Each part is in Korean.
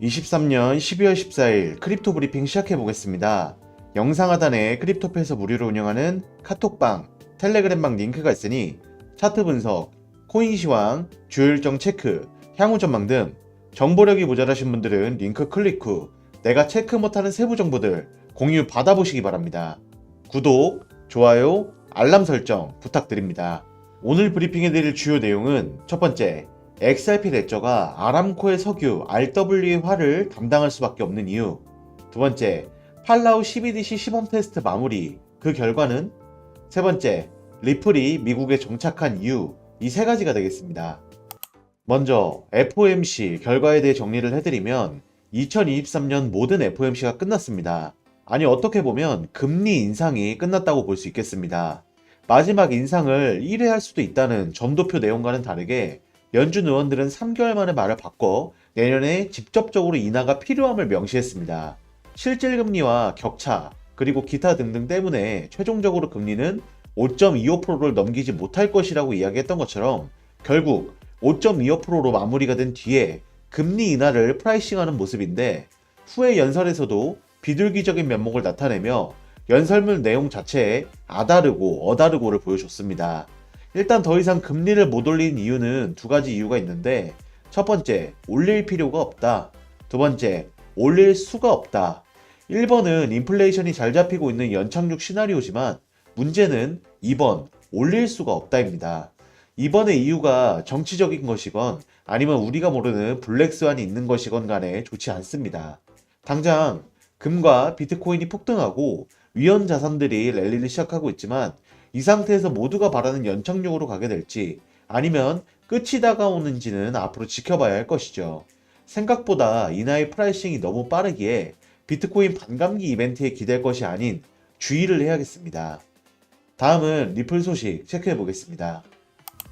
23년 12월 14일 크립토 브리핑 시작해 보겠습니다. 영상 하단에 크립토패에서 무료로 운영하는 카톡방, 텔레그램방 링크가 있으니 차트 분석, 코인 시황, 주요 일정 체크, 향후 전망 등 정보력이 모자라신 분들은 링크 클릭 후 내가 체크 못하는 세부 정보들 공유 받아보시기 바랍니다. 구독, 좋아요, 알람 설정 부탁드립니다. 오늘 브리핑해 드릴 주요 내용은 첫 번째, XRP 레저가 아람코의 석유 RW의 화를 담당할 수밖에 없는 이유. 두 번째, 팔라우 CBDC 시범 테스트 마무리. 그 결과는? 세 번째, 리플이 미국에 정착한 이유. 이 세 가지가 되겠습니다. 먼저 FOMC 결과에 대해 정리를 해드리면 2023년 모든 FOMC가 끝났습니다. 아니 어떻게 보면 금리 인상이 끝났다고 볼 수 있겠습니다. 마지막 인상을 1회 할 수도 있다는 점도표 내용과는 다르게 연준 의원들은 3개월 만에 말을 바꿔 내년에 직접적으로 인하가 필요함을 명시했습니다. 실질 금리와 격차, 그리고 기타 등등 때문에 최종적으로 금리는 5.25%를 넘기지 못할 것이라고 이야기했던 것처럼 결국 5.25%로 마무리가 된 뒤에 금리 인하를 프라이싱하는 모습인데 후에 연설에서도 비둘기적인 면목을 나타내며 연설문 내용 자체에 아다르고 어다르고를 보여줬습니다. 일단 더 이상 금리를 못 올린 이유는 두 가지 이유가 있는데 첫 번째, 올릴 필요가 없다. 두 번째, 올릴 수가 없다. 1번은 인플레이션이 잘 잡히고 있는 연착륙 시나리오지만 문제는 2번, 올릴 수가 없다입니다. 2번의 이유가 정치적인 것이건 아니면 우리가 모르는 블랙스완이 있는 것이건 간에 좋지 않습니다. 당장 금과 비트코인이 폭등하고 위험 자산들이 랠리를 시작하고 있지만 이 상태에서 모두가 바라는 연착륙으로 가게 될지 아니면 끝이 다가오는지는 앞으로 지켜봐야 할 것이죠. 생각보다 인하의 프라이싱이 너무 빠르기에 비트코인 반감기 이벤트에 기댈 것이 아닌 주의를 해야겠습니다. 다음은 리플 소식 체크해 보겠습니다.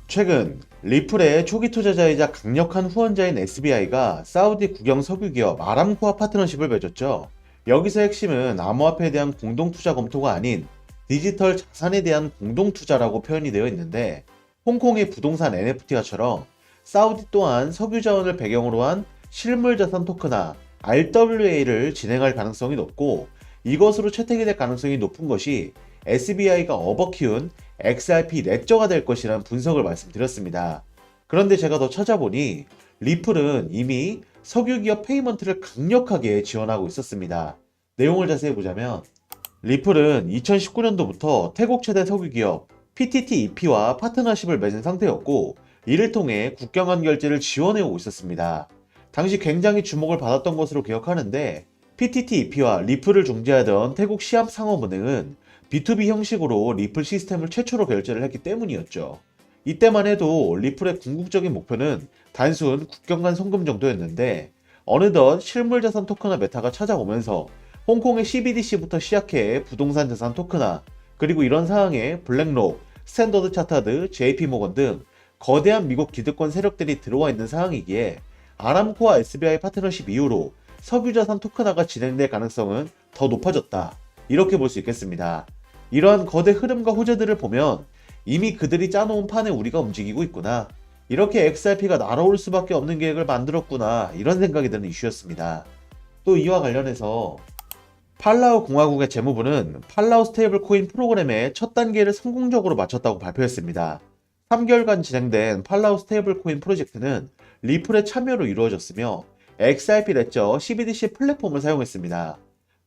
최근 리플의 초기 투자자이자 강력한 후원자인 SBI가 사우디 국영 석유 기업 아람코와 파트너십을 맺었죠. 여기서 핵심은 암호화폐에 대한 공동 투자 검토가 아닌 디지털 자산에 대한 공동 투자라고 표현이 되어 있는데 홍콩의 부동산 NFT화처럼 사우디 또한 석유 자원을 배경으로 한 실물 자산 토크나 RWA를 진행할 가능성이 높고 이것으로 채택이 될 가능성이 높은 것이 SBI가 업어 키운 XRP 레저가 될 것이라는 분석을 말씀드렸습니다. 그런데 제가 더 찾아보니 리플은 이미 석유 기업 페이먼트를 강력하게 지원하고 있었습니다. 내용을 자세히 보자면 리플은 2019년도부터 태국 최대 석유 기업 PTTEP와 파트너십을 맺은 상태였고 이를 통해 국경 간 결제를 지원해 오고 있었습니다. 당시 굉장히 주목을 받았던 것으로 기억하는데 PTTEP와 리플을 중재하던 태국 시합상업은행은 B2B 형식으로 리플 시스템을 최초로 결제를 했기 때문이었죠. 이때만 해도 리플의 궁극적인 목표는 단순 국경 간 송금 정도였는데 어느덧 실물 자산 토크나 메타가 찾아오면서 홍콩의 CBDC부터 시작해 부동산 자산 토크나 그리고 이런 상황에 블랙록, 스탠더드 차타드, JP모건 등 거대한 미국 기득권 세력들이 들어와 있는 상황이기에 아람코와 SBI 파트너십 이후로 석유자산 토크나가 진행될 가능성은 더 높아졌다. 이렇게 볼 수 있겠습니다. 이러한 거대 흐름과 호재들을 보면 이미 그들이 짜놓은 판에 우리가 움직이고 있구나. 이렇게 XRP가 날아올 수밖에 없는 계획을 만들었구나. 이런 생각이 드는 이슈였습니다. 또 이와 관련해서 팔라우 공화국의 재무부는 팔라우 스테이블 코인 프로그램의 첫 단계를 성공적으로 마쳤다고 발표했습니다. 3개월간 진행된 팔라우 스테이블 코인 프로젝트는 리플의 참여로 이루어졌으며 XRP 레저 CBDC 플랫폼을 사용했습니다.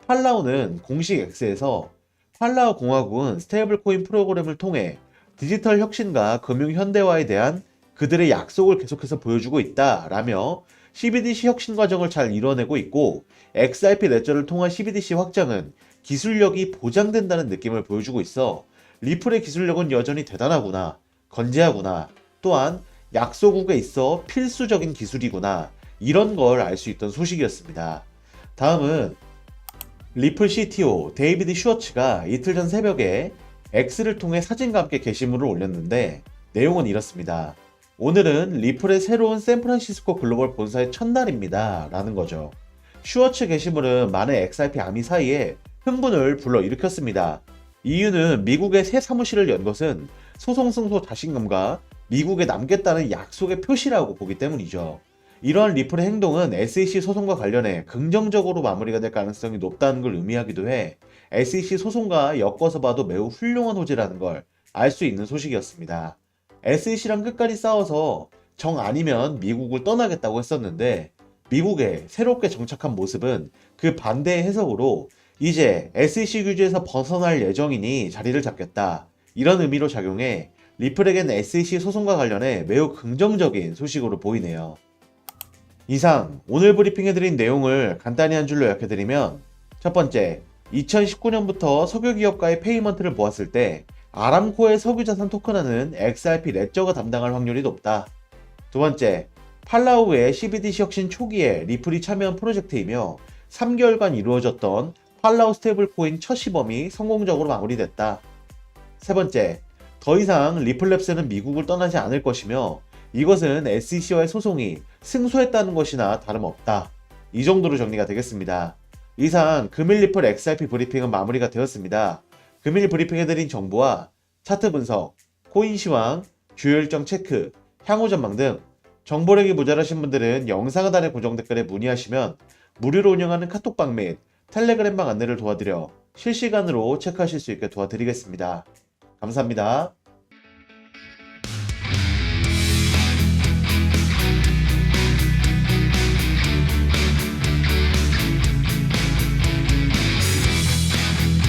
팔라우는 공식 X에서 팔라우 공화국은 스테이블 코인 프로그램을 통해 디지털 혁신과 금융 현대화에 대한 그들의 약속을 계속해서 보여주고 있다라며 CBDC 혁신 과정을 잘 이뤄내고 있고 XRP 레저를 통한 CBDC 확장은 기술력이 보장된다는 느낌을 보여주고 있어 리플의 기술력은 여전히 대단하구나, 건재하구나, 또한 약소국에 있어 필수적인 기술이구나 이런 걸 알 수 있던 소식이었습니다. 다음은 리플 CTO 데이비드 슈어츠가 이틀 전 새벽에 X를 통해 사진과 함께 게시물을 올렸는데 내용은 이렇습니다. 오늘은 리플의 새로운 샌프란시스코 글로벌 본사의 첫날입니다. 라는 거죠. 슈어츠 게시물은 많은 XRP 아미 사이에 흥분을 불러일으켰습니다. 이유는 미국의 새 사무실을 연 것은 소송 승소 자신감과 미국에 남겠다는 약속의 표시라고 보기 때문이죠. 이러한 리플의 행동은 SEC 소송과 관련해 긍정적으로 마무리가 될 가능성이 높다는 걸 의미하기도 해 SEC 소송과 엮어서 봐도 매우 훌륭한 호재라는 걸 알 수 있는 소식이었습니다. SEC랑 끝까지 싸워서 정 아니면 미국을 떠나겠다고 했었는데 미국에 새롭게 정착한 모습은 그 반대의 해석으로 이제 SEC 규제에서 벗어날 예정이니 자리를 잡겠다. 이런 의미로 작용해 리플에겐 SEC 소송과 관련해 매우 긍정적인 소식으로 보이네요. 이상 오늘 브리핑해드린 내용을 간단히 한 줄로 요약해드리면 첫 번째, 2019년부터 석유 기업과의 페이먼트를 보았을 때 아람코의 석유 자산 토큰화는 XRP 레저가 담당할 확률이 높다. 두 번째, 팔라우의 CBDC 혁신 초기에 리플이 참여한 프로젝트이며 3개월간 이루어졌던 팔라우 스테이블 코인 첫 시범이 성공적으로 마무리됐다. 세 번째, 더 이상 리플랩스는 미국을 떠나지 않을 것이며 이것은 SEC와의 소송이 승소했다는 것이나 다름없다. 이 정도로 정리가 되겠습니다. 이상 금일 리플 XRP 브리핑은 마무리가 되었습니다. 금일 브리핑해드린 정보와 차트 분석, 코인 시황, 주요 일정 체크, 향후 전망 등 정보력이 모자라신 분들은 영상 하단의 고정 댓글에 문의하시면 무료로 운영하는 카톡방 및 텔레그램방 안내를 도와드려 실시간으로 체크하실 수 있게 도와드리겠습니다. 감사합니다.